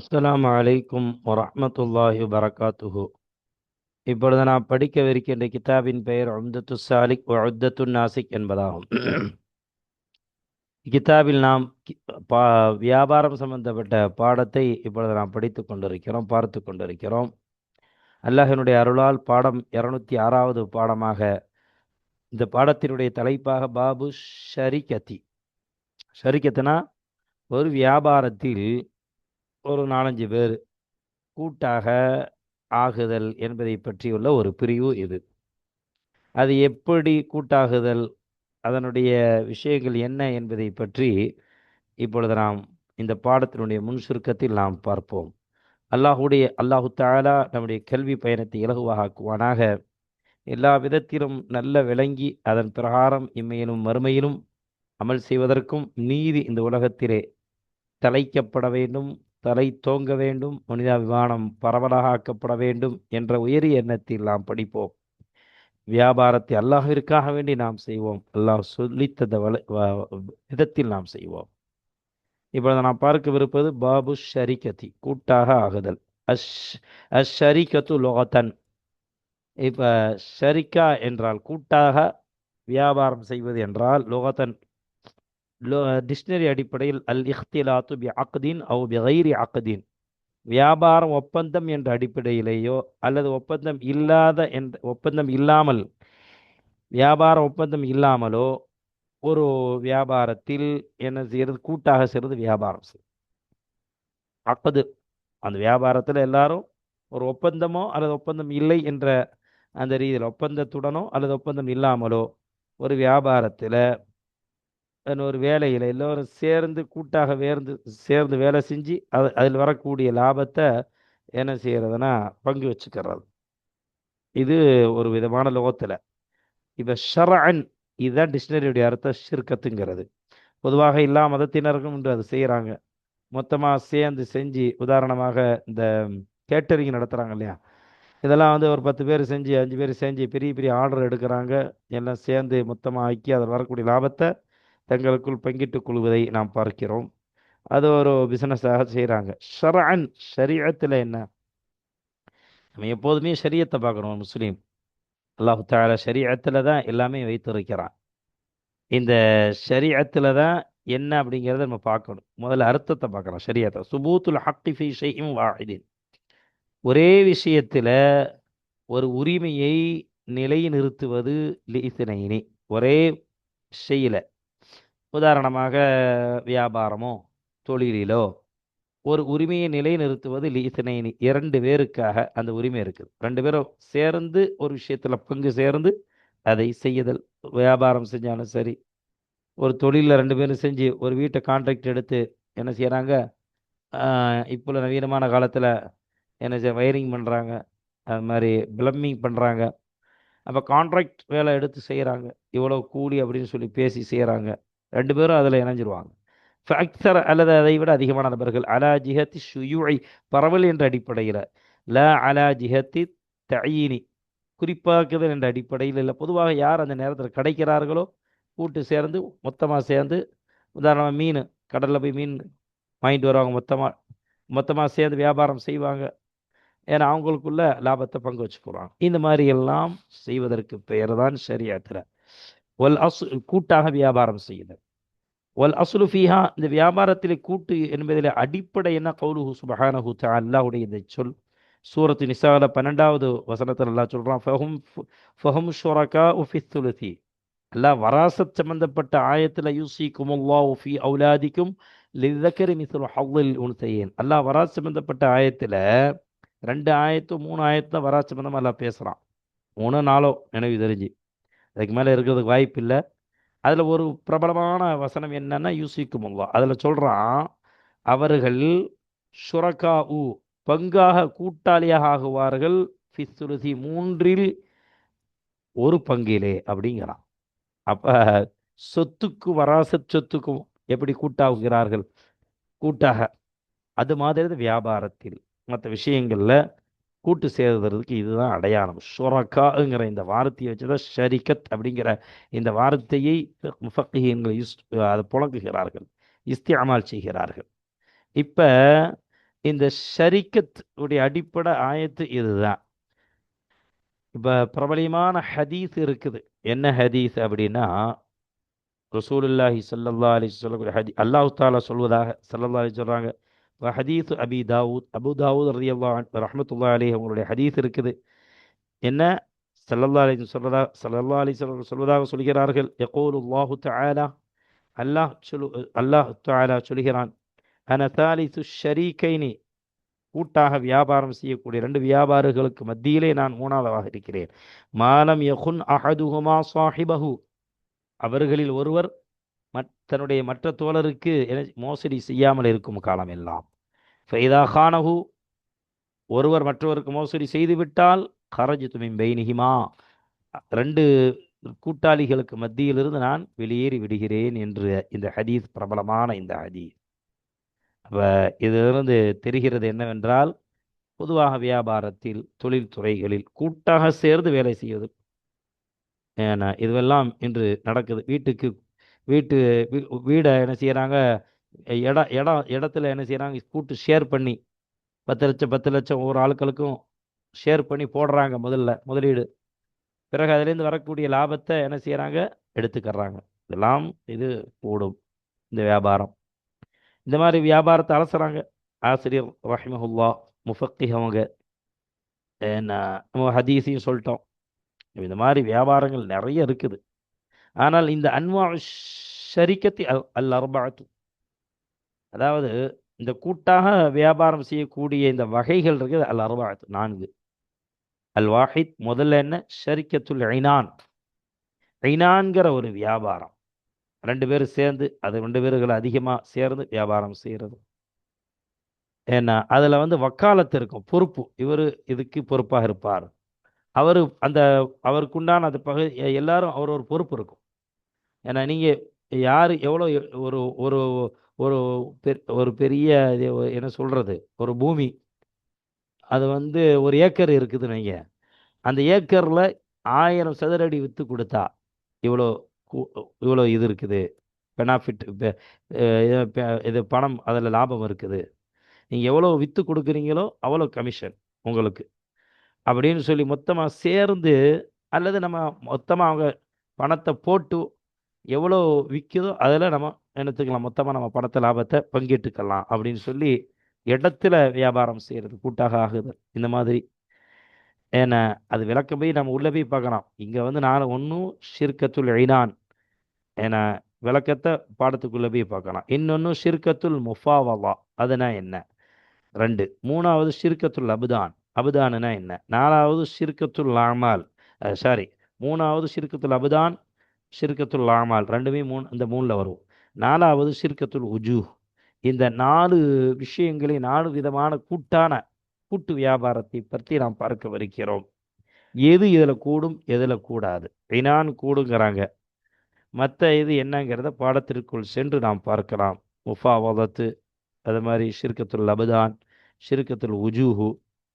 அஸ்லாம் அலைக்கும் வரமத்துல்லாஹி வரகாத்துஹு இப்பொழுது நாம் படிக்கவிருக்கின்ற கிதாபின் பெயர் உம்தத்து சாலிக் உத்தத்து நாசிக் என்பதாகும். கிதாபில் நாம் கி- பா வியாபாரம் சம்பந்தப்பட்ட பாடத்தை இப்பொழுது நாம் படித்து கொண்டிருக்கிறோம் பார்த்து கொண்டிருக்கிறோம். அல்லாஹினுடைய அருளால் பாடம் இரநூத்தி ஆறாவது பாடமாக இந்த பாடத்தினுடைய தலைப்பாக பாபு ஷரிகத்தி ஷரிகத்துனா ஒரு வியாபாரத்தில் ஒரு நாலஞ்சு பேர் கூட்டாக ஆகுதல் என்பதை பற்றியுள்ள ஒரு பிரிவு இது. அது எப்படி கூட்டாகுதல் அதனுடைய விஷயங்கள் என்ன என்பதை பற்றி இப்பொழுது நாம் இந்த பாடத்தினுடைய முன் சுருக்கத்தில் நாம் பார்ப்போம். அல்லாஹுடைய அல்லாஹு தாலா நம்முடைய கல்வி பயணத்தை இலகுவாக ஆக்குவானாக. எல்லா விதத்திலும் நல்ல விளங்கி அதன் பிரகாரம் இம்மையிலும் மறுமையிலும் அமல் செய்வதற்கும் நீதி இந்த உலகத்திலே தலைக்கப்பட வேண்டும். தலை தோங்க வேண்டும் மனிதாபிமானம் பரவலாக ஆக்கப்பட வேண்டும் என்ற உயரிய எண்ணத்தில் நாம் படிப்போம். வியாபாரத்தை அல்லாஹிற்காக வேண்டி நாம் செய்வோம். அல்லாஹ் சொல்லித்தந்த வள விதத்தில் நாம் செய்வோம். இப்பொழுது நாம் பார்க்கவிருப்பது பாபு ஷரிகதி கூட்டாக ஆகுதல். அஷ் அஷரிகத்து லோகத்தன். இப்போ ஷரிக்கா என்றால் கூட்டாக வியாபாரம் செய்வது என்றால் லோகத்தன் டிக்ஷனரி அடிப்படையில் அல் இஹ்திலாத்து பி அக்தீன் அவு பி கைரி அக்தீன். வியாபாரம் ஒப்பந்தம் என்ற அடிப்படையிலேயோ அல்லது ஒப்பந்தம் இல்லாத என்ற ஒப்பந்தம் இல்லாமல் வியாபார ஒப்பந்தம் இல்லாமலோ ஒரு வியாபாரத்தில் என்ன செய்கிறது கூட்டாக செய்கிறது வியாபாரம் செய்யும் அப்பது அந்த வியாபாரத்தில் எல்லாரும் ஒரு ஒப்பந்தமோ அல்லது ஒப்பந்தம் இல்லை என்ற அந்த ரீதியில் ஒப்பந்தத்துடனோ அல்லது ஒப்பந்தம் இல்லாமலோ ஒரு வியாபாரத்தில் ஒரு வேலையில் எல்லோரும் சேர்ந்து கூட்டாக வேர்ந்து சேர்ந்து வேலை செஞ்சு அது அதில் வரக்கூடிய லாபத்தை என்ன செய்கிறதுனா பங்கு வச்சுக்கிறது. இது ஒரு விதமான லோகத்தில். இப்போ ஷரன் இதுதான் டிக்ஷனரியுடைய அர்த்தம் ஷிர்கத்துங்கிறது. பொதுவாக எல்லா மதத்தினருக்கும் இன்று அது செய்கிறாங்க மொத்தமாக சேர்ந்து செஞ்சு உதாரணமாக இந்த கேட்டரிங் நடத்துகிறாங்க இல்லையா? இதெல்லாம் வந்து ஒரு பத்து பேர் செஞ்சு அஞ்சு பேர் செஞ்சு பெரிய பெரிய ஆர்டர் எடுக்கிறாங்க. எல்லாம் சேர்ந்து மொத்தமாக ஆக்கி அதில் வரக்கூடிய லாபத்தை தங்களுக்குள் பங்கிட்டுக் கொள்வதை நாம் பார்க்கிறோம். அது ஒரு பிசினஸாக செய்கிறாங்க ஷரான் ஷரியத்தில் என்ன? நம்ம எப்போதுமே ஷரியத்தை பார்க்கணும் முஸ்லீம். அல்லாஹு தாலா ஷரியத்தில் தான் எல்லாமே வைத்திருக்கிறான். இந்த ஷரியத்தில் தான் என்ன அப்படிங்கிறத நம்ம பார்க்கணும். முதல்ல அர்த்தத்தை பார்க்கலாம் ஷரியத்தை சுபூத்துல் ஹக்கி ஃபி ஷைஇன் வாஹிதின். ஒரே விஷயத்தில் ஒரு உரிமையை நிலைநிறுத்துவது லீசினைனி ஒரே செய்யலை உதாரணமாக வியாபாரமோ தொழிலிலோ ஒரு உரிமையை நிலைநிறுத்துவது லீசனைனி இரண்டு பேருக்காக அந்த உரிமை இருக்குது. ரெண்டு பேரும் சேர்ந்து ஒரு விஷயத்தில் பங்கு சேர்ந்து அதை செய்யுதல் வியாபாரம் செஞ்சாலும் சரி ஒரு தொழிலில் ரெண்டு பேரும் செஞ்சு ஒரு வீட்டை கான்ட்ராக்ட் எடுத்து என்ன செய்கிறாங்க இப்போ நவீனமான காலத்தில் என்ன செய்ய வயரிங் பண்ணுறாங்க அது மாதிரி பிளம்மிங் பண்ணுறாங்க அப்போ கான்ட்ராக்ட் வேலை எடுத்து செய்கிறாங்க இவ்வளோ கூலி அப்படின்னு சொல்லி பேசி செய்கிறாங்க ரெண்டு பேரும் அதில் இணைஞ்சிருவாங்க. ஃபேக்சர் அல்லது அதை விட அதிகமான நபர்கள் அலா ஜிஹத்தி ஷுயூஐ பரவல் என்ற அடிப்படையில். ல அலா ஜிஹத்தி தயினி குறிப்பாக்குதல் என்ற அடிப்படையில் இல்லை. பொதுவாக யார் அந்த நேரத்தில் கிடைக்கிறார்களோ கூட்டு சேர்ந்து மொத்தமாக சேர்ந்து உதாரணமாக மீன் கடலில் போய் மீன் வாங்கிட்டு வருவாங்க மொத்தமாக மொத்தமாக சேர்ந்து வியாபாரம் செய்வாங்க. ஏன்னா அவங்களுக்குள்ள லாபத்தை பங்கு வச்சுக்கிறாங்க. இந்த மாதிரி எல்லாம் செய்வதற்கு பெயர் தான் சரியாத்திர ஒல் அசு கூட்டாக வியாபாரம் செய்யுதல் வல் அசுலு ஃபீஹா இந்த வியாபாரத்திலே கூட்டு என்பதில் அடிப்படை என்ன கவுலுஹு சுபஹானஹு அல்லாஹுடைய இந்த சொல். சூரத்து நிசாவில் பன்னெண்டாவது வசனத்தில் அல்லா சொல்கிறான் ஃபஹும் ஃபஹும் ஷொரகா உஃபித்துலுதி அல்லாஹ் வராசத் சம்பந்தப்பட்ட ஆயத்தில் யூசி குமுல்லா உஃபி அவுலாதிக்கும் லிதக்கரி மிசுல் ஹவுல் உன்சையேன். அல்லாஹ் வராஸ் சம்பந்தப்பட்ட ஆயத்தில் ரெண்டு ஆயத்தும் மூணு ஆயத்தும் வராஸ் சம்பந்தமாக எல்லாம் பேசுகிறான் மூணோ நாளோ நினைவு தெரிஞ்சு. அதுக்கு மேலே இருக்கிறதுக்கு வாய்ப்பு இல்லை அதில் ஒரு பிரபலமான வசனம் என்னன்னா யூசிக்குமுல்லா அதில் சொல்கிறான் அவர்கள் ஷுரகா உ பங்காக கூட்டாளியாக ஆகுவார்கள் ஃபிஸ்துருதி மூன்றில் ஒரு பங்கிலே அப்படிங்கிறான். அப்போ சொத்துக்கு வராசத் சொத்துக்கும் எப்படி கூட்டாகுகிறார்கள்? கூட்டாக. அது மாதிரி வியாபாரத்தில். மற்ற விஷயங்களில் கூட்டு சேர்றதுக்கு இதுதான் அடையாளம். ஷுரக்காங்கிற இந்த வார்த்தையை வச்சு தான் ஷரிகத் அப்படிங்கிற இந்த வார்த்தையை முஃபக்கியங்கள் யூஸ் அதை புழங்குகிறார்கள் இஸ்திஅமால் செய்கிறார்கள். இப்போ இந்த ஷரிக்கத் உடைய அடிப்படை ஆயத்து இதுதான். இப்போ பிரபலியமான ஹதீஸ் இருக்குது. என்ன ஹதீஸ் அப்படின்னா ரசூலுல்லாஹி சல்லா அலி சொல்லக்கூடிய ஹதி அல்லாஹ் தாலா சொல்வதாக சல்லா அலி சொல்கிறாங்க ஹதீஸ் அபி தாவூத் அபு தாவூத் ரலியல்லாஹு அன்ஹு ரஹ்மத்துல்லாஹி அலைஹி அவங்களுடைய ஹதீஸ் இருக்குது. என்ன? சல்லல்லா அலி சொல்வதா சல்லல்லா அலி சொல்வதாக சொல்கிறார்கள். யகூலு அல்லாஹு தாலா அல்லாஹ் சொல்லு அல்லாஹ் தாலா சொல்கிறான். அன தாலிசு ஷரீகைனி கூட்டாக வியாபாரம் செய்யக்கூடிய ரெண்டு வியாபாரிகளுக்கு மத்தியிலே நான் மூணாவதாக இருக்கிறேன். மாலம் யகுன் அஹதுஹுமா சாஹிபஹு அவர்களில் ஒருவர் மத் தன்னுடைய மற்ற தோழருக்கு என- மோசடி செய்யாமல் இருக்கும் காலம் எல்லாம். ஃபைதா ஹானஹு ஒருவர் மற்றவருக்கு மோசடி செய்துவிட்டால் கரஜு துமிம் பெய்னிகிமா ரெண்டு கூட்டாளிகளுக்கு மத்தியிலிருந்து நான் வெளியேறி விடுகிறேன் என்று இந்த ஹதீஸ் பிரபலமான இந்த ஹதீஸ். அப்போ இதிலிருந்து தெரிகிறது என்னவென்றால் பொதுவாக வியாபாரத்தில் தொழில்துறைகளில் கூட்டாக சேர்ந்து வேலை செய்வது. ஏன்னா இதுவெல்லாம் இன்று நடக்குது. வீட்டுக்கு வீட்டு வீடை என்ன செய்கிறாங்க இடம் இடம் இடத்துல என்ன செய்கிறாங்க கூட்டு ஷேர் பண்ணி பத்து லட்சம் பத்து லட்சம் ஒவ்வொரு ஆட்களுக்கும் ஷேர் பண்ணி போடுறாங்க முதல்ல முதலீடு. பிறகு அதுலேருந்து வரக்கூடிய லாபத்தை என்ன செய்கிறாங்க எடுத்துக்கிறாங்க. இதெல்லாம் இது கூடும் இந்த வியாபாரம். இந்த மாதிரி வியாபாரத்தை அலசுறாங்க. ஆசிரியர் ரஹிமஹுல்லா முஃபக்கி அவங்க. என்ன நம்ம ஹதீஸையும் சொல்லிட்டோம். இந்த மாதிரி வியாபாரங்கள் நிறைய இருக்குது. ஆனால் இந்த அன்வா ஷரிக்கத்தி அல் அல் அர்பாத்து அதாவது இந்த கூட்டாக வியாபாரம் செய்யக்கூடிய இந்த வகைகள் இருக்குது. அல் அருவாத் நான்கு. அல் வாஹித் முதல்ல என்ன? ஷரிக்கத்துல் ஐனான் ஐனான்கிற ஒரு வியாபாரம். ரெண்டு பேரும் சேர்ந்து அது ரெண்டு பேர்கள் அதிகமாக சேர்ந்து வியாபாரம் செய்கிறது ஏன்னா அதில் வந்து வக்காலத்து இருக்கும் பொறுப்பு. இவர் இதுக்கு பொறுப்பாக இருப்பார். அவர் அந்த அவருக்குண்டான அந்த பகுதி எல்லாரும் அவர் ஒரு பொறுப்பு இருக்கும். ஏன்னா நீங்கள் யார் எவ்வளோ ஒரு ஒரு ஒரு பெ- ஒரு பெரிய இது என்ன சொல்கிறது ஒரு பூமி. அது வந்து ஒரு ஏக்கர் இருக்குதுன்னு வைங்க. அந்த ஏக்கரில் ஆயிரம் சதுரடி விற்று கொடுத்தா இவ்வளோ இவ்வளோ இது இருக்குது. பெனாஃபிட் இது பணம் அதில் லாபம் இருக்குது. நீங்கள் எவ்வளோ விற்று கொடுக்குறீங்களோ அவ்வளோ கமிஷன் உங்களுக்கு. அப்படின்னு சொல்லி மொத்தமாக சேர்ந்து அல்லது நம்ம மொத்தமாக அவங்க பணத்தை போட்டு எவ்வளோ விற்குதோ அதில் நம்ம எடுத்துக்கலாம். மொத்தமாக நம்ம பணத்தை லாபத்தை பங்கிட்டுக்கலாம் அப்படின்னு சொல்லி இடத்துல வியாபாரம் செய்கிறது கூட்டாக ஆகுது. இந்த மாதிரி. ஏன்னா அது விளக்கம் போய் நம்ம உள்ளே போய் பார்க்கலாம். இங்கே வந்து நான் ஒன்றும் ஷிர்கத்துல் ஐனான் ஏன்னா விளக்கத்தை பாடத்துக்குள்ளே போய் பார்க்கலாம். இன்னொன்று ஷிர்கத்துல் முஃபாவலா அதுனா என்ன? ரெண்டு. மூணாவது ஷிர்கத்துல் அபுதான். அபுதானுனா என்ன? நாலாவது ஷிர்கத்துல் ஆமால் சாரி மூணாவது ஷிர்கத்துல் அபுதான். ஷிர்கத்துல் ஆமால் ரெண்டுமே மூணு அந்த மூணில் வரும். நாலாவது ஷிர்கத்துல் உஜூ. இந்த நாலு விஷயங்களை நாலு விதமான கூட்டான கூட்டு வியாபாரத்தை பற்றி நாம் பார்க்கவிருக்கிறோம் எது இதில் கூடும் எதில் கூடாது? ஐனான் கூடுங்கிறாங்க. மற்ற இது என்னங்கிறத பாடத்திற்குள் சென்று நாம் பார்க்கலாம். முஃபாவதத்து அது மாதிரி ஷிர்கத்துல் அபுதான் ஷிர்கத்துல் உஜூஹு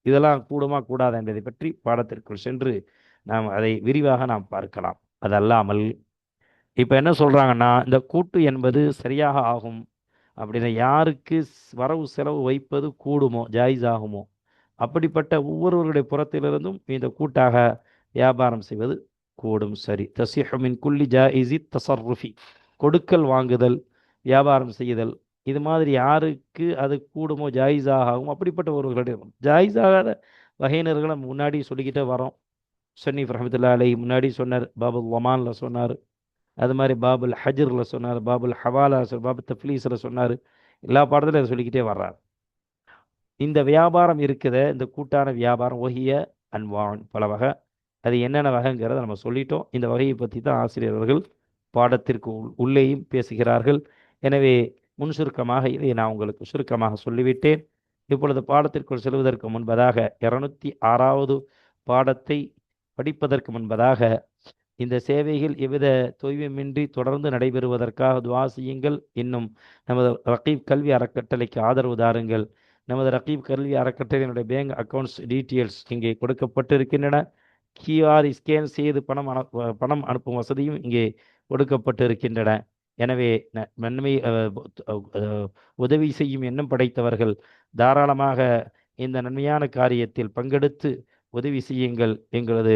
இதெல்லாம் கூடுமா கூடாதா என்பதை பற்றி பாடத்திற்குள் சென்று நாம் அதை விரிவாக நாம் பார்க்கலாம். அது அல்லாமல் இப்போ என்ன சொல்கிறாங்கன்னா இந்த கூட்டு என்பது சரியாக ஆகும் அப்படின்னு யாருக்கு வரவு செலவு வைப்பது கூடுமோ ஜாயிஸ் ஆகுமோ? அப்படிப்பட்ட ஒவ்வொருவருடைய புறத்திலிருந்தும் இந்த கூட்டாக வியாபாரம் செய்வது கூடும். சரி. தசிஹமின் குல்லி ஜாயிஸி தசர்ருஃபி கொடுக்கல் வாங்குதல் வியாபாரம் செய்தல் இது மாதிரி யாருக்கு அது கூடுமோ ஜாயிஸாக ஆகும் அப்படிப்பட்ட ஒருவர்களுடைய ஜாயிஸ் ஆகாத வகையினர்களை முன்னாடி சொல்லிக்கிட்டே வரோம். சன்னி ரஹமத்துல்லா அலை முன்னாடி சொன்னார். பாபு ஒமானில் சொன்னார். அது மாதிரி பாபுல் ஹஜரில் சொன்னார் பாபுல் ஹவாலா சொல் பாபு தஃப்லீஸில் சொன்னார். எல்லா பாடத்திலும் அதை சொல்லிக்கிட்டே வர்றார். இந்த வியாபாரம் இருக்குதே இந்த கூட்டான வியாபாரம் ஒஹிய அன்வான் பல வகை. அது என்னென்ன வகைங்கிறத நம்ம சொல்லிட்டோம். இந்த வகையை பற்றி தான் ஆசிரியர்கள் பாடத்திற்கு உள்- உள்ளேயும் பேசுகிறார்கள். எனவே முன் சுருக்கமாக இதை நான் உங்களுக்கு சுருக்கமாக சொல்லிவிட்டேன். இப்பொழுது பாடத்திற்குள் செல்வதற்கு முன்பதாக இருநூத்தி ஆறாவது பாடத்தை படிப்பதற்கு முன்பதாக இந்த சேவைகள் எவ்வித தொய்வுமின்றி தொடர்ந்து நடைபெறுவதற்காக துவா செய்யுங்கள். இன்னும் நமது ரகீப் கல்வி அறக்கட்டளைக்கு ஆதரவு தாருங்கள். நமது ரகீப் கல்வி அறக்கட்டளையினுடைய பேங்க் அக்கௌண்ட்ஸ் டீட்டெயில்ஸ் இங்கே கொடுக்கப்பட்டிருக்கின்றன. கியூஆர் ஸ்கேன் செய்து பணம் அனு பணம் அனுப்பும் வசதியும் இங்கே கொடுக்கப்பட்டிருக்கின்றன. எனவே நன்மை உதவி செய்யும் எண்ணம் படைத்தவர்கள் தாராளமாக இந்த நன்மையான காரியத்தில் பங்கெடுத்து உதவி செய்யுங்கள். எங்களது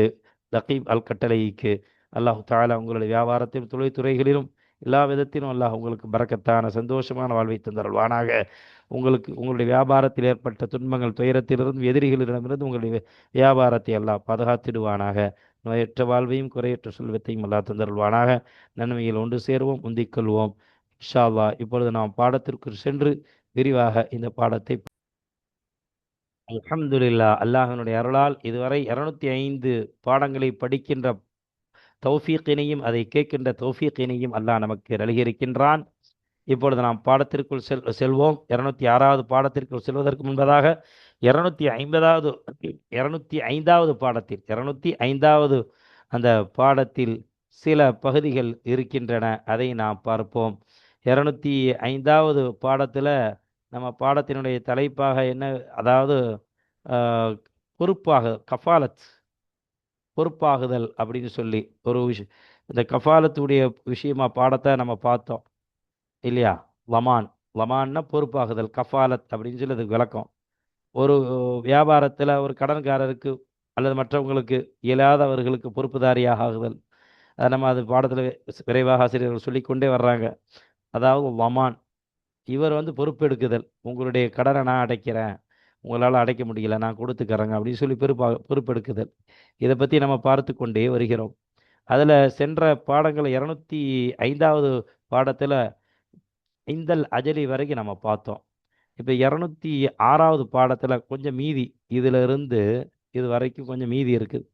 தகீப் அல் கட்டளைக்கு அல்லாஹ் தாலா உங்களுடைய வியாபாரத்திலும் தொழில்துறைகளிலும் எல்லா விதத்திலும் அல்லாஹ் உங்களுக்கு பறக்கத்தான சந்தோஷமான வாழ்வை தந்தருள்வானாக உங்களுக்கு உங்களுடைய வியாபாரத்தில் ஏற்பட்ட துன்பங்கள் துயரத்திலிருந்து எதிரிகளிடமிருந்து உங்களுடைய வியாபாரத்தை அல்லாஹ் பாதுகாத்திடுவானாக. நோயற்ற வாழ்வையும் குறையற்ற செல்வத்தையும் அல்லாஹ் தந்தருள்வானாக நன்மையில் ஒன்று சேருவோம் முந்திக் கொள்வோம். இன்ஷா இப்பொழுது நாம் பாடத்திற்கு சென்று விரிவாக இந்த பாடத்தை அலமதுல்லா அல்லாஹனுடைய அருளால் இதுவரை இருநூத்தி ஐந்து பாடங்களை படிக்கின்ற தௌஃபீக்கினையும் அதை கேட்கின்ற தௌஃபீக்கினையும் அல்லாஹ் நமக்கு நல்கியிருக்கின்றான் இப்பொழுது நாம் பாடத்திற்குள் செல் செல்வோம். இருநூத்தி ஆறாவது பாடத்திற்குள் செல்வதற்கு முன்பதாக இருநூத்தி ஐம்பதாவது இருநூத்தி ஐந்தாவது பாடத்தில் இருநூத்தி ஐந்தாவது அந்த பாடத்தில் சில பகுதிகள் இருக்கின்றன. அதை நாம் பார்ப்போம். இருநூத்தி ஐந்தாவது பாடத்தில் நம்ம பாடத்தினுடைய தலைப்பாக என்ன அதாவது பொறுப்பாக கஃபாலத் பொறுப்பாகுதல் அப்படின்னு சொல்லி ஒரு விஷயம் இந்த கஃபாலத்துடைய விஷயமா பாடத்தை நம்ம பார்த்தோம். இல்லையா? லமான் லமான்னா பொறுப்பாகுதல் கஃபாலத் அப்படின்னு சொல்லி அதுக்கு விளக்கம். ஒரு வியாபாரத்தில் ஒரு கடன்காரருக்கு அல்லது மற்றவங்களுக்கு இயலாதவர்களுக்கு பொறுப்புதாரியாக ஆகுதல். அதை நம்ம அது பாடத்தில் விரைவாக ஆசிரியர்கள் சொல்லிக்கொண்டே வர்றாங்க. அதாவது லமான் இவர் வந்து பொறுப்பெடுக்குதல். உங்களுடைய கடனை நான் அடைக்கிறேன். உங்களால் அடைக்க முடியல நான் கொடுத்துக்கறேங்க அப்படின்னு சொல்லி பொறுப்பா பொறுப்பெடுக்குதல். இதை பற்றி நம்ம பார்த்து கொண்டே வருகிறோம். அதில் சென்ற பாடங்கள் இரநூத்தி ஐந்தாவது பாடத்தில் இந்தல் அஜலி வரைக்கும் நம்ம பார்த்தோம். இப்போ இரநூத்தி ஆறாவது பாடத்தில் கொஞ்சம் மீதி இதிலிருந்து இது வரைக்கும் கொஞ்சம் மீதி இருக்குது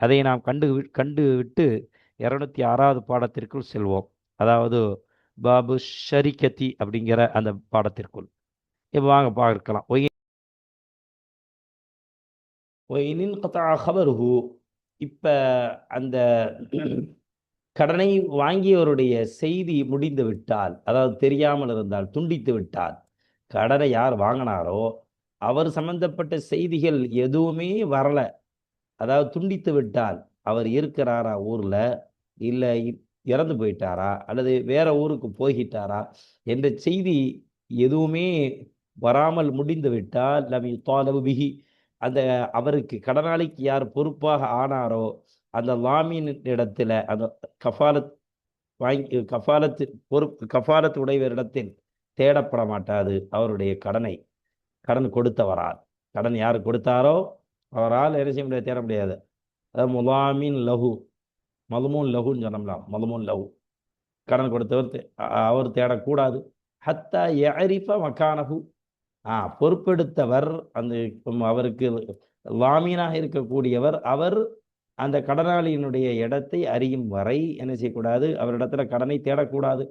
அதை நாம் கண்டு கண்டு விட்டு இரநூத்தி ஆறாவது பாடத்திற்குள் செல்வோம். அதாவது பாபு ஷரிகத்தி அப்படிங்கிற அந்த பாடத்திற்குள். இப்போ வாங்க பார்க்கலாம். ஒய் கத்தா இப்போ அந்த கடனை வாங்கியவருடைய செய்தி முடிந்து விட்டால் அதாவது தெரியாமல் இருந்தால் துண்டித்து விட்டால் கடனை யார் வாங்கினாரோ அவர் சம்பந்தப்பட்ட செய்திகள் எதுவுமே வரல. அதாவது துண்டித்து விட்டால் அவர் இருக்கிறாரா ஊரில் இல்லை இறந்து போயிட்டாரா அல்லது வேற ஊருக்கு போய்கிட்டாரா என்ற செய்தி எதுவுமே வராமல் முடிந்து விட்டால் லம் யுத்தாலபு பிகி அந்த அவருக்கு கடனாளிக்கு யார் பொறுப்பாக ஆனாரோ அந்த லாமீன் இடத்துல அந்த கஃபாலத் வாங்கி கஃபாலத்து பொறுப்பு கஃபாலத் உடையவரிடத்தில் தேடப்பட மாட்டாது அவருடைய கடனை. கடன் கொடுத்தவரால். கடன் யார் கொடுத்தாரோ அவரால் என்ன செய்ய முடியாது தேட முடியாது. அதாவது முலாமின் லஹு மதுமூன் லஹுன்னு சொன்னோம்லாம் மதுமூன் லஹு. கடன் கொடுத்தவர் தே- அவர் தேடக்கூடாது. ஹத்தா யரிஃப மக்கானஹு ஆ பொறுப்பெடுத்தவர் அந்த அவருக்கு லாமீனாக இருக்கக்கூடியவர் அவர் அந்த கடனாளியினுடைய இடத்தை அறியும் வரை என்ன செய்யக்கூடாது? அவரிடத்துல கடனை தேடக்கூடாது.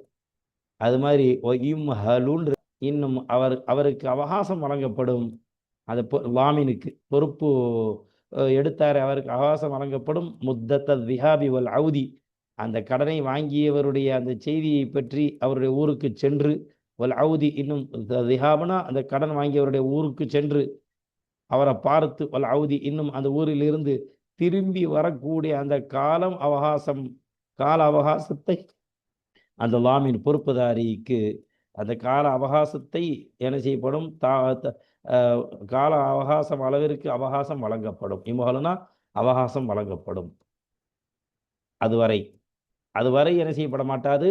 அது மாதிரி ஒயும் ஹலுன் இன்னும் அவர் அவருக்கு அவகாசம் வழங்கப்படும். அந்த பொ- லாமினுக்கு பொறுப்பு எடுத்தார் அவருக்கு அவகாசம் வழங்கப்படும். முத்தத்த விஹாபி வல் அவுதி அந்த கடனை வாங்கியவருடைய அந்த செய்தியை பற்றி அவருடைய ஊருக்கு சென்று வல் அவுதி இன்னும் விஹாபனா அந்த கடன் வாங்கியவருடைய ஊருக்கு சென்று அவரை பார்த்து வல் அவுதி இன்னும் அந்த ஊரிலிருந்து திரும்பி வரக்கூடிய அந்த காலம் அவகாசம் கால அவகாசத்தை அந்த லாமின் பொறுப்புதாரிக்கு அந்த கால அவகாசத்தை என்ன செய்யப்படும்? தா த- அஹ் கால அவகாசம் அளவிற்கு அவகாசம் வழங்கப்படும். இம்மகலனா அவகாசம் வழங்கப்படும். அதுவரை அதுவரை என்ன செய்யப்பட மாட்டாது?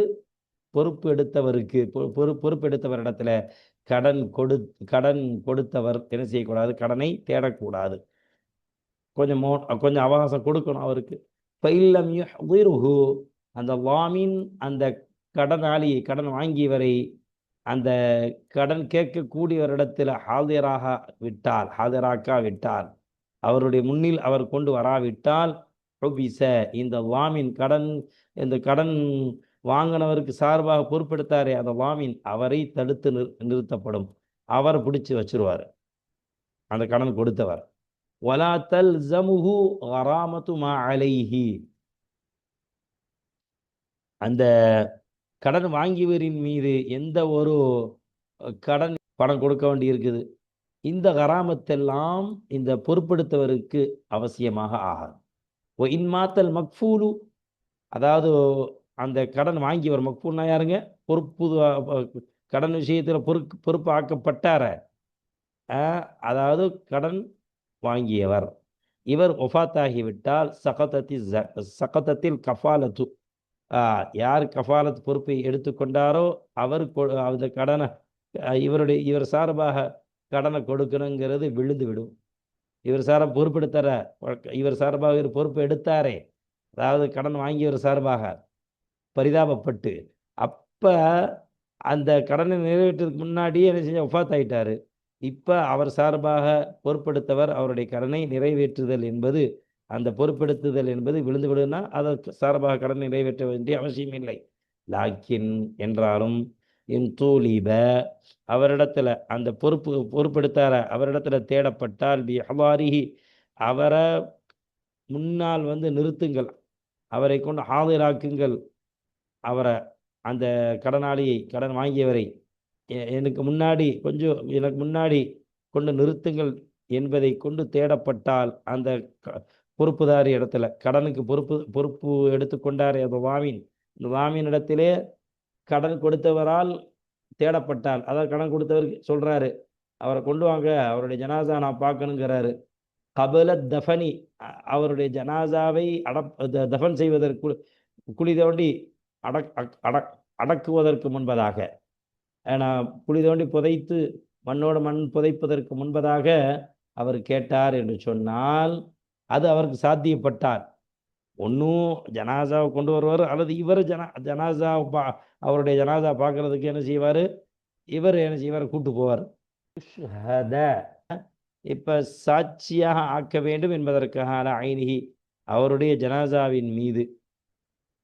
பொறுப்பு எடுத்தவருக்கு பொ- பொறு பொறுப்பெடுத்தவரிடத்துல கடன் கொடு கடன் கொடுத்தவர் என்ன செய்யக்கூடாது? கடனை தேடக்கூடாது. கொஞ்சம் மோ கொஞ்சம் அவகாசம் கொடுக்கணும் அவருக்கு. பைல்லம் யுஹ்திருஹு. அந்த வாமின் அந்த கடனாளியை கடன் வாங்கியவரை அந்த கடன் கேட்கக்கூடியவரிடத்தில் ஹாதிராக விட்டால் ஹாதிராக்கா விட்டால் அவருடைய முன்னில் அவர் கொண்டு வராவிட்டால் இந்த வாமின் கடன் இந்த கடன் வாங்கினவருக்கு சார்பாக பொறுப்பெடுத்தாரே அந்த வாமின் அவரை தடுத்து நிறு நிறுத்தப்படும். அவரை பிடிச்சி வச்சிருவார். அந்த கடன் கொடுத்தவர். ஒலா தல் ஜமுஹு கராமத்து மா அலைஹி. அந்த கடன் வாங்கியவரின் மீது எந்த ஒரு கடன் பணம் கொடுக்க வேண்டி இருக்குது? இந்த கராமத்தெல்லாம் இந்த பொறுப்படுத்தவருக்கு அவசியமாக ஆகாது. ஒ இன்மாத்தல் மக்ஃபூலு. அதாவது அந்த கடன் வாங்கியவர் மக்பூல்னா யாருங்க? பொறுப்பு கடன் விஷயத்தில் பொறுப்பு பொறுப்பு ஆக்கப்பட்டார அதாவது கடன் வாங்கியவர். இவர் ஒஃபாத்தாகிவிட்டால் சகதத்தி சகதத்தில் கஃபாலத்து. யார் கஃபாலத் பொறுப்பை எடுத்துக்கொண்டாரோ அவர் அந்த கடனை இவருடைய இவர் சார்பாக கடனை கொடுக்கணுங்கிறது விழுந்து விடும் இவர் சார பொறுப்பெடுத்தார இவர் சார்பாக இவர் பொறுப்பு எடுத்தாரே. அதாவது கடன் வாங்கியவர் சார்பாக. பரிதாபப்பட்டு அப்போ அந்த கடனை நிறைவேற்றதுக்கு முன்னாடியே என்ன செஞ்ச ஒஃபாத் ஆயிட்டார் இப்போ அவர் சார்பாக பொறுப்படுத்தவர் அவருடைய கடனை நிறைவேற்றுதல் என்பது அந்த பொறுப்படுத்துதல் என்பது விழுந்து விடுனா அதற்கு சார்பாக கடன் நிறைவேற்ற வேண்டிய அவசியம் இல்லை. லாக்கின் என்றாலும் இன்தூலீப அவரிடத்துல அந்த பொறுப்பு பொறுப்பெடுத்தார அவரிடத்துல தேடப்பட்டால் பி ஹவாரிஹி அவரை முன்னால் வந்து நிறுத்துங்கள். அவரை கொண்டு ஆதராக்குங்கள் அவரை அந்த கடனாளியை கடன் வாங்கியவரை எனக்கு முன்னாடி கொஞ்சம் எனக்கு முன்னாடி கொண்டு நிறுத்துங்கள் என்பதை கொண்டு தேடப்பட்டால் அந்த பொறுப்புதாரி இடத்துல கடனுக்கு பொறுப்பு பொறுப்பு எடுத்துக்கொண்டார் அந்த வாமின் இந்த வாமின் இடத்திலே கடன் கொடுத்தவரால் தேடப்பட்டால் அதாவது கடன் கொடுத்தவர் சொல்றாரு அவரை கொண்டு வாங்க அவருடைய ஜனாசா நான் பார்க்கணுங்கிறாரு. கபல தஃபனி அவருடைய ஜனாசாவை அடப் தஃபன் செய்வதற்கு குழி தோண்டி அடக் அடக் அடக்குவதற்கு முன்பதாக. ஏன்னா குழி தோண்டி புதைத்து மண்ணோடு மண் புதைப்பதற்கு முன்பதாக அவர் கேட்டார் என்று சொன்னால் அது அவருக்கு சாத்தியப்பட்டார். ஒன்றும் ஜனாசாவை கொண்டு வருவார் அல்லது இவர் ஜனா ஜனாசா பா அவருடைய ஜனாசா பார்க்கறதுக்கு என்ன செய்வார்? இவர் என்ன செய்வார்? கூட்டு போவார். இப்போ சாட்சியாக ஆக்க வேண்டும் என்பதற்காக ஐனிகி அவருடைய ஜனாசாவின் மீது.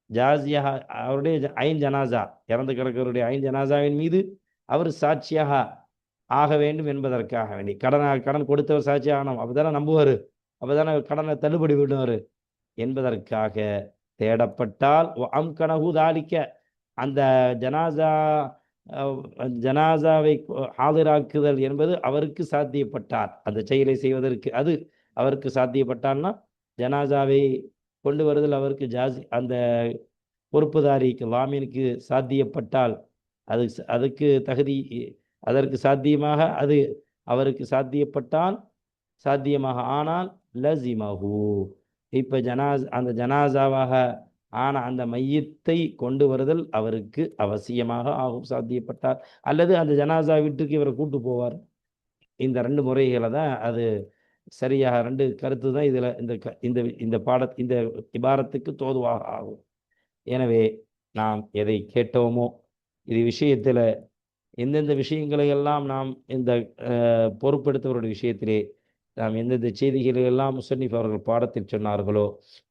ஜாசியாக அவருடைய ஐன் ஜனாசா இறந்து கிடக்கிறவருடைய ஐன் ஜனாசாவின் மீது அவர் சாட்சியாக ஆக வேண்டும் என்பதற்காக வேண்டி கடனாக கடன் கொடுத்தவர் சாட்சி ஆகணும் அப்போ நம்புவார்? அப்போ தானே கடனை தள்ளுபடி விடுவார் என்பதற்காக தேடப்பட்டால் அம் கனகு தாளிக்க அந்த ஜனாசா ஜனாசாவை ஆதராக்குதல் என்பது அவருக்கு சாத்தியப்பட்டார். அந்த செயலை செய்வதற்கு அது அவருக்கு சாத்தியப்பட்டால்னா ஜனாசாவை கொண்டு வருதல் அவருக்கு ஜாசி அந்த பொறுப்புதாரிக்கு வாமீனுக்கு சாத்தியப்பட்டால் அது அதுக்கு தகுதி அதற்கு சாத்தியமாக அது அவருக்கு சாத்தியப்பட்டால் சாத்தியமாக ஆனால் லசிமஹு. இப்போ ஜனாஸ் அந்த ஜனாசாவாக ஆன அந்த மையத்தை கொண்டு வருதல் அவருக்கு அவசியமாக ஆகும் சாத்தியப்பட்டார் அல்லது அந்த ஜனாசா வீட்டுக்கு இவரை கூட்டு போவார். இந்த ரெண்டு முறைகளை தான் அது சரியாக ரெண்டு கருத்து தான் இதில் இந்த க இந்த இந்த பாட இந்த இபாரத்துக்கு தோதுவாக ஆகும். எனவே நாம் எதை கேட்டோமோ இது விஷயத்தில் எந்தெந்த விஷயங்களை எல்லாம் நாம் இந்த பொறுப்பெடுத்தவருடைய விஷயத்திலே நாம் எந்தெந்த செய்திகளை எல்லாம் முசன்னிஃப் அவர்கள் பாடத்தில் சொன்னார்களோ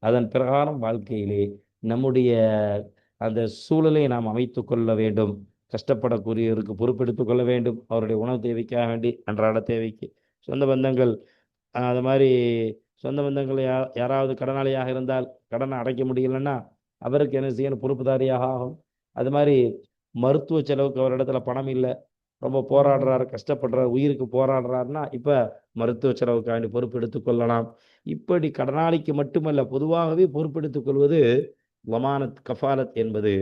அதன் பிரகாரம் வாழ்க்கையிலே நம்முடைய அந்த சூழலை நாம் அமைத்து கொள்ள வேண்டும். கஷ்டப்படக்கூடியவருக்கு பொறுப்பெடுத்து கொள்ள வேண்டும். அவருடைய உணவு தேவைக்காக வேண்டி அன்றாட தேவைக்கு சொந்த பந்தங்கள் அது மாதிரி சொந்த பந்தங்கள் யா யாராவது கடனாளியாக இருந்தால் கடனை அடைக்க முடியலன்னா அவருக்கு என்ன செய்யணும்? பொறுப்புதாரியாக ஆகும். அது மாதிரி மருத்துவ செலவுக்கு அவர் இடத்துல பணம் இல்லை. ரொம்ப போராடுறாரு கஷ்டப்படுறாரு உயிருக்கு போராடுறாருன்னா இப்போ மருத்துவ செலவுக்காண்டி பொறுப்பெடுத்து கொள்ளலாம். இப்படி கடனாளிக்கு மட்டுமல்ல பொதுவாகவே பொறுப்பெடுத்துக் கொள்வது லமானத் கஃபாலத் என்பது.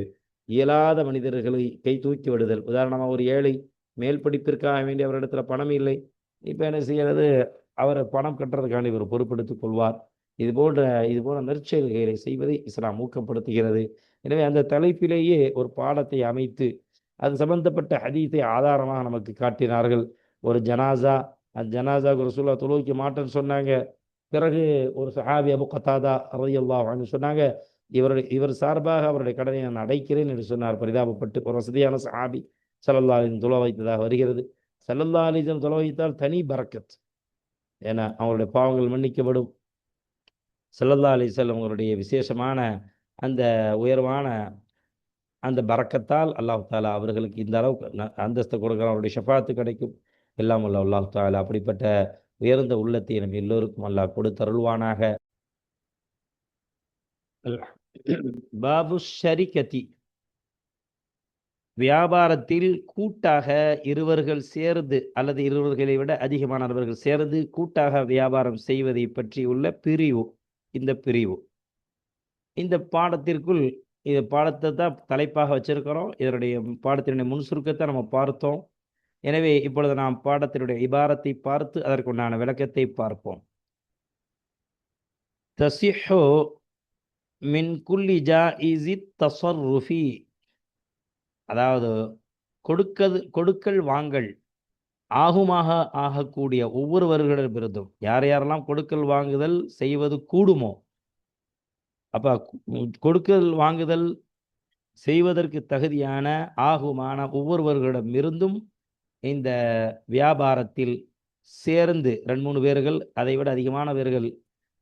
இயலாத மனிதர்களை கை தூக்கி விடுதல். உதாரணமாக ஒரு ஏழை மேல் படிப்பிற்காக வேண்டிய அவரிடத்துல பணம் இல்லை. இப்போ என்ன செய்யறது? அவரை பணம் கட்டுறதுக்கான இவர் பொறுப்பெடுத்துக் கொள்வார். இது போன்ற இது போன்ற நற்செயல்களை செய்வதை இஸ்லாம் ஊக்கப்படுத்துகிறது. எனவே அந்த தலைப்பிலேயே ஒரு பாடத்தை அமைத்து அது சம்பந்தப்பட்ட ஹதீத்தை ஆதாரமாக நமக்கு காட்டினார்கள். ஒரு ஜனாசா அந்த ஜனாசா ரசூல்லா தொழுவிக்க மாட்டேன்னு சொன்னாங்க. பிறகு ஒரு சஹாபி அபு கத்தாதா ரதையல்லா சொன்னாங்க இவருடைய இவர் சார்பாக அவருடைய கடனை நான் அடைக்கிறேன் என்று சொன்னார். பரிதாபப்பட்டு ஒரு வசதியான சஹாபி சல்லல்லா அலின் தொலை வைத்ததாக வருகிறது. சல்லல்லா அலிஜன் தொலை வைத்தால் தனி பரக்கத். ஏன்னா அவங்களுடைய பாவங்கள் மன்னிக்கப்படும். செல்லல்லா அலிசல் அவங்களுடைய விசேஷமான அந்த உயர்வான அந்த பறக்கத்தால் அல்லாஹ் தாலா அவர்களுக்கு இந்த அளவுக்கு அந்தஸ்தை கொடுக்குற அவருடைய ஷஃபாத்து கிடைக்கும். எல்லாம் அல்ல அல்லாஹ் தாலா அப்படிப்பட்ட உயர்ந்த உள்ளத்தை நம் எல்லோருக்கும் அல்லாஹ் கொடுத்தருள்வானாக. பாபு ஷரிகதி. வியாபாரத்தில் கூட்டாக இருவர்கள் சேர்ந்து அல்லது இருவர்களை விட அதிகமானவர்கள் சேர்ந்து கூட்டாக வியாபாரம் செய்வதை பற்றி உள்ள பிரிவு இந்த பிரிவு. இந்த பாடத்திற்குள் இது பாடத்தை தான் தலைப்பாக வச்சிருக்கிறோம். இதனுடைய பாடத்தினுடைய முன் சுருக்கத்தை நம்ம பார்த்தோம். எனவே இப்பொழுது நாம் பாடத்தினுடைய இபாரத்தை பார்த்து அதற்குண்டான விளக்கத்தை பார்ப்போம். தசிஹோ மின் குல்லி ஜாஇஸி தஸர்ருஃபி. அதாவது கொடுக்கது கொடுக்கல் வாங்கல் ஆகுமாக ஆகக்கூடிய ஒவ்வொருவர்களிடமிருந்தும் யார் யாரெல்லாம் கொடுக்கல் வாங்குதல் செய்வது கூடுமோ அப்ப கொடுக்கல் வாங்குதல் செய்வதற்கு தகுதியான ஆகுமான ஒவ்வொருவர்களிடமிருந்தும் இந்த வியாபாரத்தில் சேர்ந்து ரெண்டு மூணு பேர்கள் அதை விட அதிகமான பேர்கள்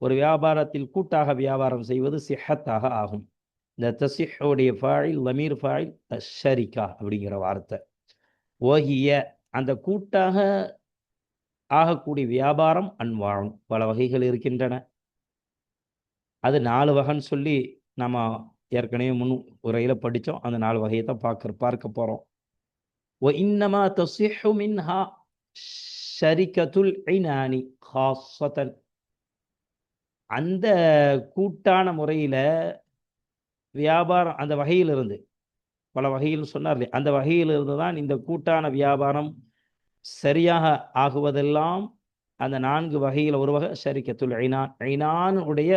ஒரு வியாபாரத்தில் கூட்டாக வியாபாரம் செய்வது சிஹத்தாக ஆகும். இந்த தசிஹுடைய ஃபாயில் லமீர் ஃபாயில் ஷரிகா அப்படிங்கிற வார்த்தை. ஓகிய அந்த கூட்டாக ஆகக்கூடிய வியாபாரம் அன்வாழும். பல வகைகள் இருக்கின்றன. அது நாலு வகைன்னு சொல்லி நம்ம ஏற்கனவே முன் உரையில் படித்தோம் அந்த நாலு வகையை தான் பார்க்க பார்க்க போகிறோம் ஒ இன்னமா தசிஹு மின்ஹா ஷரிகத்துல் ஐனானி ஹாசத்தன் அந்த கூட்டான முறையில் வியாபாரம் அந்த வகையிலிருந்து. பல வகையில் சொன்னார் அந்த வகையிலிருந்து தான் இந்த கூட்டான வியாபாரம் சரியாக ஆகுவதெல்லாம் அந்த நான்கு வகையில் ஒரு வகை ஷரிக்கத்துல் ஐனான். ஐனானுடைய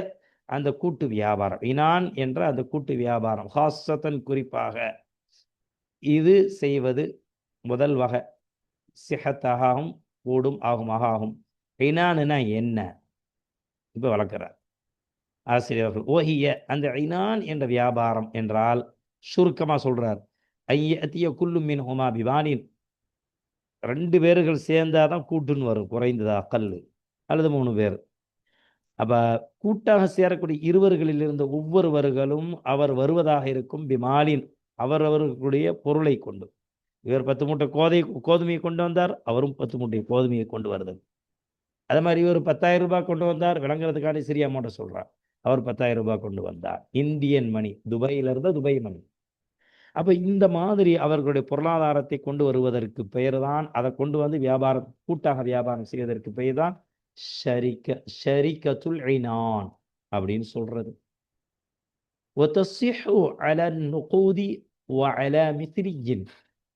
அந்த கூட்டு வியாபாரம். இனான் என்ற அந்த கூட்டு வியாபாரம். ஹாசத்தன் குறிப்பாக இது செய்வது முதல் வகை. சிஹத்தாகவும் கூடும் ஆகுமாக ஆகும். ஐனானுனா என்ன? இப்போ வளர்க்குறார். ஆசிரியர்கள். ஓஹிய அந்த ஐனான் என்ற வியாபாரம் என்றால் சுருக்கமாக சொல்றார். ஐயத்திய குல்லும் மின் ஹோமா பிவானின். ரெண்டு பேர்கள் சேர்ந்தாதான் கூட்டுன்னு வரும் குறைந்ததா கல் அல்லது மூணு பேர். அப்போ கூட்டாக சேரக்கூடிய இருவர்களில் இருந்த ஒவ்வொருவர்களும் அவர் வருவதாக இருக்கும் பிமாலின் அவரவர்களுடைய பொருளை கொண்டு. இவர் பத்து மூட்டை கோதை கோதுமையை கொண்டு வந்தார் அவரும் பத்து மூட்டை கோதுமையை கொண்டு வருது அதே மாதிரி இவர் பத்தாயிரம் ரூபாய் கொண்டு வந்தார் விளங்குறதுக்காண்டி சிறிய அமௌண்ட்டை சொல்கிறார் அவர் பத்தாயிரம் ரூபாய் கொண்டு வந்தார். இந்தியன் மணி துபாயில் இருந்த துபை மணி அப்போ இந்த மாதிரி அவர்களுடைய பொருளாதாரத்தை கொண்டு வருவதற்கு பெயர் தான் அதை கொண்டு வந்து வியாபாரம் கூட்டாக வியாபாரம் செய்வதற்கு பெயர் தான் ஷரிக்க ஷரிக்கத்துல் ஐனான் அப்படின்னு சொல்றது.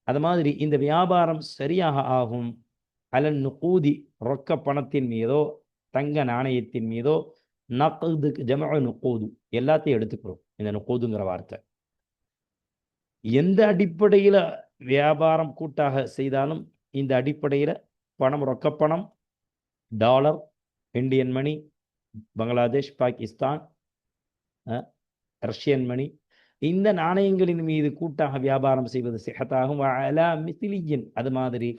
அது மாதிரி இந்த வியாபாரம் சரியாக ஆகும். அலன் நுகூதி ரொக்க பணத்தின் மீதோ தங்க நாணயத்தின் மீதோ நக்குதுக்கு ஜம நுக்கோது எல்லாத்தையும் எடுத்துக்கிறோம். இந்த நுக்கோதுங்கிற வார்த்தை. எந்த அடிப்படையில் வியாபாரம் கூட்டாக செய்தாலும் இந்த அடிப்படையில் பணம் ரொக்கப்பணம் dollar Indian money Bangladesh Pakistan Russian money இந்த நாணயங்களின் மீது கூட்டாக வியாபாரம் செய்வது சிஹத்தாகும். அலா அது மாதிரி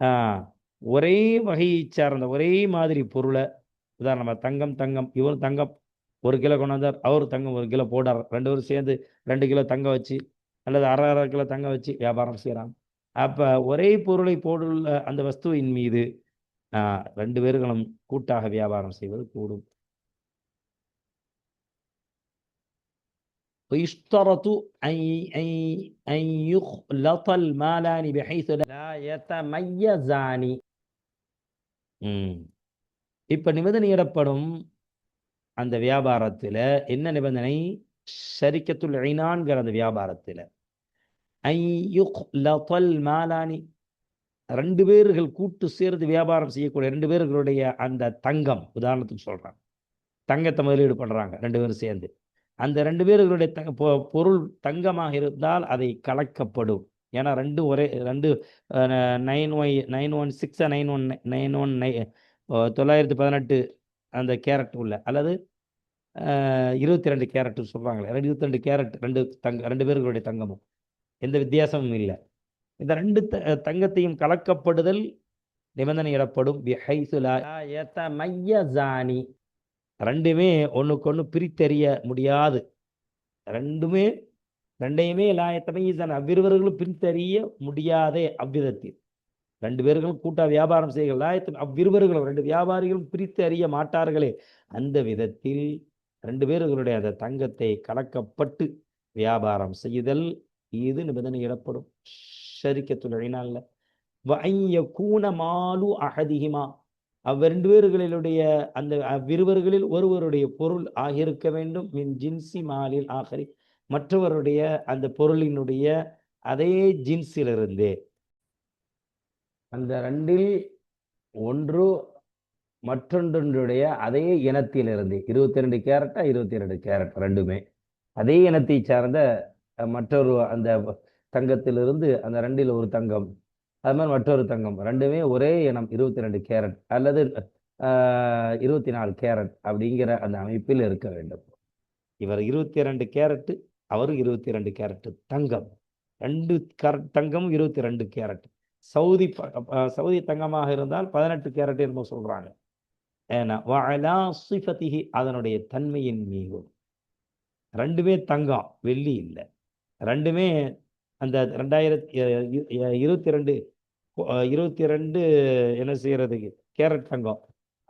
ஆஹ், ஒரே வகையை சார்ந்த ஒரே மாதிரி பொருளை உதாரணமாக தங்கம் தங்கம் இவர் தங்கம் ஒரு கிலோ கொண்டு வந்தார் அவர் தங்கம் ஒரு கிலோ போடார் ரெண்டு பேரும் சேர்ந்து ரெண்டு கிலோ தங்கம் வச்சு அல்லது அரை அரை கிலோ தங்கம் வச்சு வியாபாரம் செய்கிறாங்க அப்போ ஒரே பொருளை போடுள்ள அந்த வஸ்துவின் மீது ஆஹ், ரெண்டு பேர்களும் கூட்டாக வியாபாரம் செய்வது கூடும் ويشترط أن أن أن يخلط المالان بحيث لا يتميزان ம் இப்போ நிபந்தனையிடப்படும் அந்த வியாபாரத்தில் என்ன நிபந்தனை? ஷரிக்கத்துல் ஐனான்கிற அந்த வியாபாரத்தில். மாலானி. ரெண்டு பேர்கள் கூட்டு சேர்ந்து வியாபாரம் செய்யக்கூடிய ரெண்டு பேர்களுடைய அந்த தங்கம் உதாரணத்துக்கு சொல்கிறாங்க தங்கத்தை முதலீடு பண்ணுறாங்க ரெண்டு பேரும் சேர்ந்து. அந்த ரெண்டு பேர்களுடைய த பொ- பொருள் தங்கமாக இருந்தால் அதை கலக்கப்படும். ஏன்னா ரெண்டும் ஒரே ரெண்டு nine Y nine one six nine one nine one நை தொள்ளாயிரத்தி பதினெட்டு அந்த கேரட் உள்ள. அல்லது இருபத்தி ரெண்டு கேரட்டு சொல்கிறாங்களே ரெண்டு இருபத்தி ரெண்டு கேரட் ரெண்டு தங்க ரெண்டு பேர்களுடைய தங்கமும். எந்த வித்தியாசமும் இல்லை. இந்த ரெண்டு த தங்கத்தையும் கலக்கப்படுதல் நிபந்தனையிடப்படும். பிஹைசு லா யதமய்யஸானி ரெண்டுமே ஒன்றுக்கொன்று பிரித்தறிய முடியாது. ரெண்டுமே ரெண்டையுமே லாயத்தமையசான அவ்விருவர்களும் பிரித்தறிய முடியாதே அவ்விதத்தில். ரெண்டு பேர்களும் கூட்டா வியாபாரம் செய்கிற லாயத்த அவ்விருவர்களும் ரெண்டு வியாபாரிகளும் பிரித்து அறிய மாட்டார்களே. அந்த விதத்தில் ரெண்டு பேர்களுடைய அந்த தங்கத்தை கலக்கப்பட்டு வியாபாரம் செய்தல் இது நிபந்தனையிடப்படும் ஷரிக்கத்துலைனால கூன மாலு அகதிகிமா அவ்விரண்டு பேர்களிலுடைய அந்த அவ்விருவர்களில் ஒருவருடைய பொருள் ஆகியிருக்க வேண்டும். மின் ஜின்சி மாலில் ஆகரி. மற்றவருடைய அந்த பொருளினுடைய அதே ஜின்ஸிலிருந்தே அந்த ரெண்டில் ஒன்று மற்றொன்றுடைய அதே இனத்திலிருந்து இருபத்தி ரெண்டு கேரட்டா இருபத்தி ரெண்டு கேரட் ரெண்டுமே. அதே இனத்தை சார்ந்த மற்றொரு அந்த தங்கத்திலிருந்து அந்த ரெண்டில் ஒரு தங்கம் அது மாதிரி மற்றொரு தங்கம் ரெண்டுமே ஒரே இனம் இருபத்தி ரெண்டு கேரட் அல்லது இருபத்தி நாலு கேரட் அப்படிங்கிற அந்த அமைப்பில் இருக்க வேண்டும். இவர் இருபத்தி ரெண்டு கேரட்டு அவரும் இருபத்தி ரெண்டு கேரட்டு தங்கம். ரெண்டு கர தங்கம் இருபத்தி ரெண்டு கேரட். சவுதி ப- சவுதி தங்கமாக இருந்தால் பதினெட்டு கேரட் என்னமோ சொல்கிறாங்க ஏன்னா வஅலா சிஃபத்திஹி அதனுடைய தன்மையின் மீதும். ரெண்டுமே தங்கம் வெள்ளி இல்லை. ரெண்டுமே அந்த ரெண்டாயிரத்தி இருபத்தி ரெண்டு இருபத்தி ரெண்டு என்ன செய்கிறது கேரட் தங்கம்.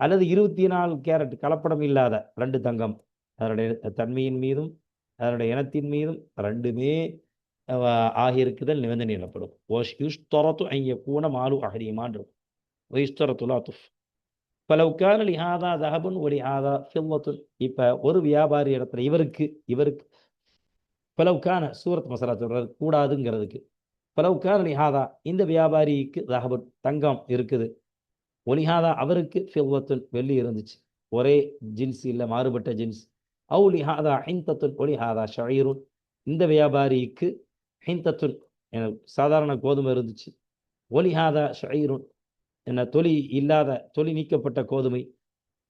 அல்லது இருபத்தி நாலு கேரட் கலப்படம் இல்லாத ரெண்டு தங்கம். அதனுடைய தன்மையின் மீதும் அதனுடைய இனத்தின் மீதும் ரெண்டுமே ஆகியிருக்குதல் நிபந்தனை எனப்படும் ஓஷ் யுஷ்தரத்து ஐய கூன மாலு அஹரிமான் இருக்கும். ஒயிஸ்தரத்து பல பலவு லிஹாதா தஹபுன் ஒலி ஹாதா ஃபில்லத்துன் இப்போ ஒரு வியாபாரி இடத்துல இவருக்கு இவருக்கு பலவுக்கான சூரத் மசாலா சொல்கிறார் கூடாதுங்கிறதுக்கு. பலவுக்கான லிஹாதா இந்த வியாபாரிக்கு தஹபுன் தங்கம் இருக்குது. ஒலிஹாதா அவருக்கு ஃபில்லத்துன் வெள்ளி இருந்துச்சு. ஒரே ஜின்ஸ் இல்லை மாறுபட்ட ஜின்ஸ். அவுலிஹாதா லிஹாதா ஒலிஹாதா ஷயீருன் இந்த வியாபாரிக்கு ஹிந்தத்துன் எனக்கு சாதாரண கோதுமை இருந்துச்சு. ஒலிஹாதா ஷயீருன் என்ன தொலி இல்லாத தொலி நீக்கப்பட்ட கோதுமை.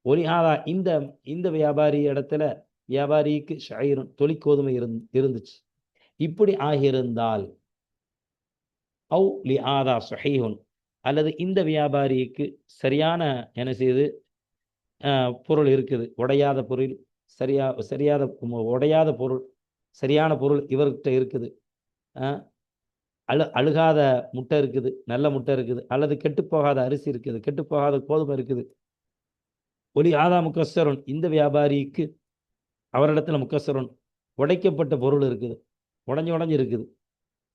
ஒலிஹாதா இந்த இந்த வியாபாரி இடத்துல வியாபாரிக்கு ஷயீருன் தொலி கோதுமை இருந் இருந்துச்சு. இப்படி ஆகியிருந்தால் அவு ஆதா சஹீஹுன் அல்லது இந்த வியாபாரிக்கு சரியான என்ன செய்யுது பொருள் இருக்குது. உடையாத பொருள் சரியா சரியாத உடையாத பொருள் சரியான பொருள் இவர்கிட்ட இருக்குது. அழு அழுகாத முட்டை இருக்குது நல்ல முட்டை இருக்குது அல்லது கெட்டுப்போகாத அரிசி இருக்குது கெட்டுப்போகாத கோதுமை இருக்குது. ஒலி ஆதா முக்கஸ்வரன் இந்த வியாபாரிக்கு அவரிடத்துல முக்கஸ்வரன் உடைக்கப்பட்ட பொருள் இருக்குது உடஞ்சி உடஞ்சி இருக்குது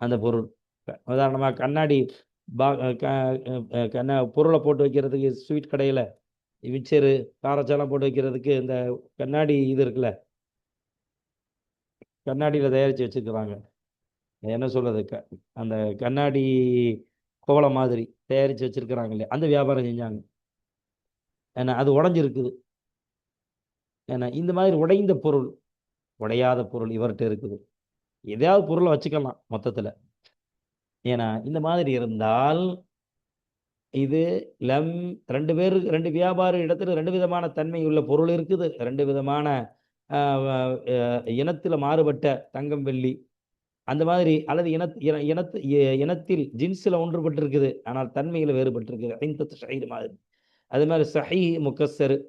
அந்த பொருள். உதாரணமாக கண்ணாடி பா க கண்ண பொருளை போட்டு வைக்கிறதுக்கு ஸ்வீட் கடையில் மிச்சரு காரச்சாலம் போட்டு வைக்கிறதுக்கு இந்த கண்ணாடி இது இருக்குல்ல கண்ணாடியில் தயாரித்து வச்சுருக்குறாங்க. என்ன சொல்கிறது க அந்த கண்ணாடி கோலம் மாதிரி தயாரித்து வச்சிருக்கிறாங்க இல்லையா? அந்த வியாபாரம் செஞ்சாங்க. ஏன்னா அது உடஞ்சிருக்குது. ஏன்னா இந்த மாதிரி உடைந்த பொருள் உடையாத பொருள் இவர்கிட்ட இருக்குது. எதையாவது பொருளை வச்சுக்கலாம் மொத்தத்தில். ஏன்னா இந்த மாதிரி இருந்தால் இது லம் ரெண்டு பேர் ரெண்டு வியாபார இடத்துல ரெண்டு விதமான தன்மை உள்ள பொருள் இருக்குது. ரெண்டு விதமான இனத்தில் மாறுபட்ட தங்கம் வெள்ளி அந்த மாதிரி அல்லது இன இன- இனத்து இனத்தில் ஜின்ஸில் ஒன்றுபட்டிருக்குது. ஆனால் தன்மையில் வேறுபட்டிருக்குது. ஐந்தத்து ஷயீர் மாதிரி. அது மாதிரி சஹி முக்கஸ்ஸர்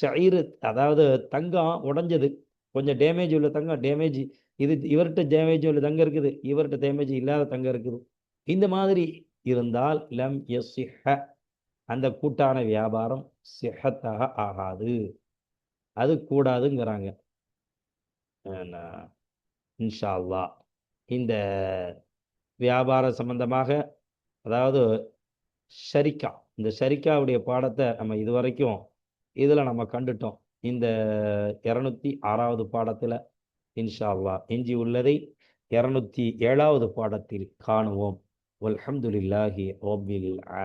ஷயிறு அதாவது தங்கம் உடஞ்சது. கொஞ்சம் டேமேஜ் உள்ள தங்கம் டேமேஜ் இது இவர்கிட்ட டேமேஜ் உள்ள தங்கம் இருக்குது. இவர்கிட்ட டேமேஜ் இல்லாத தங்கம் இருக்குது. இந்த மாதிரி இருந்தால் லம் எஸ் அந்த கூட்டான வியாபாரம் சிஹத்தாக ஆகாது. அது கூடாதுங்கிறாங்க. என்ன, இன்ஷா அல்லா இந்த வியாபார சம்பந்தமாக அதாவது ஷரிக்கா இந்த ஷரிக்காவுடைய பாடத்தை நம்ம இதுவரைக்கும் இதில் நம்ம கண்டுட்டோம். இந்த இரநூத்தி ஆறாவது பாடத்தில் இன்ஷா அல்லாஹ் எஞ்சி உள்ளதை இரநூத்தி ஏழாவது பாடத்தில் காணுவோம். வல்ஹம்துலில்லாஹி ஓபில்